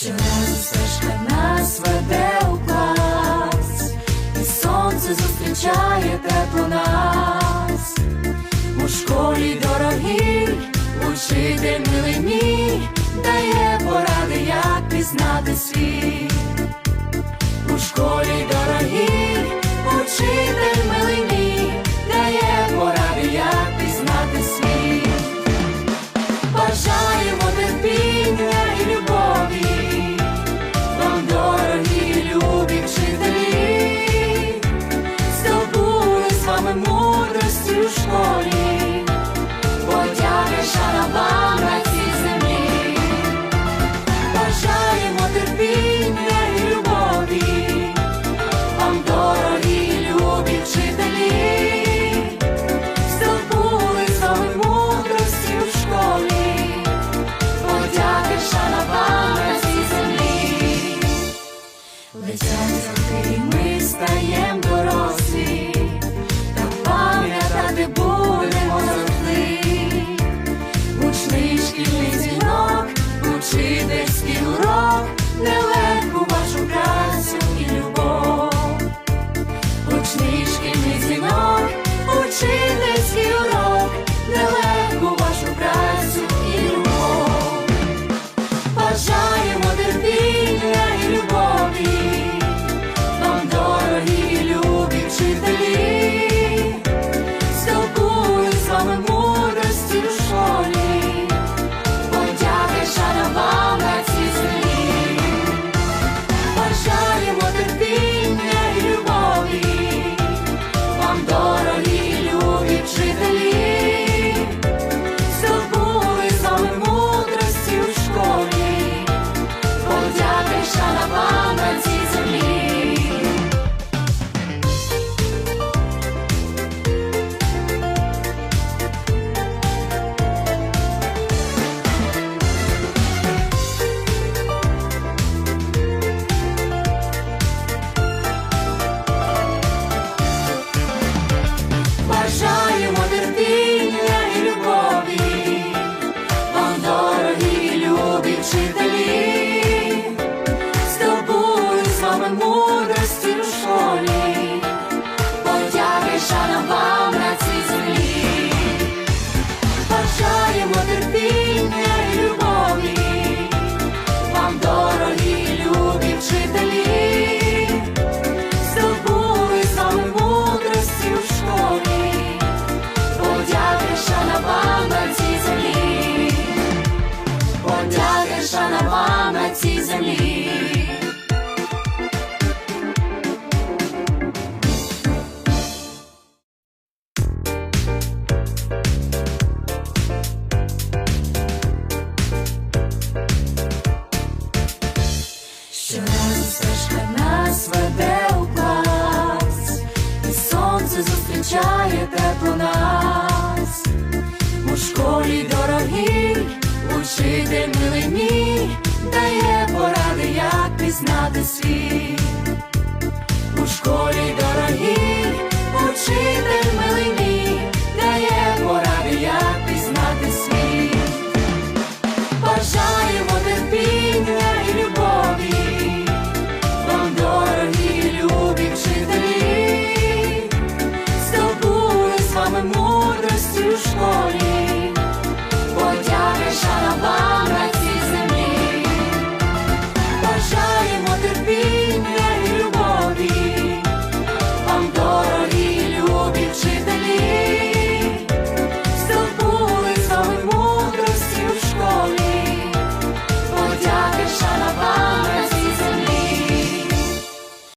Щоразу стежка нас веде у клас, і сонце зустрічає тепло нас. У школі дорогі, учитель милий мій, дає поради, як пізнати світ. У школі дорогі, учитель милий мій. It's вистачає тепло нас, у школі дорогій, учитель милий мій, дає поради, як пізнати світ у школі. гордостью в школе.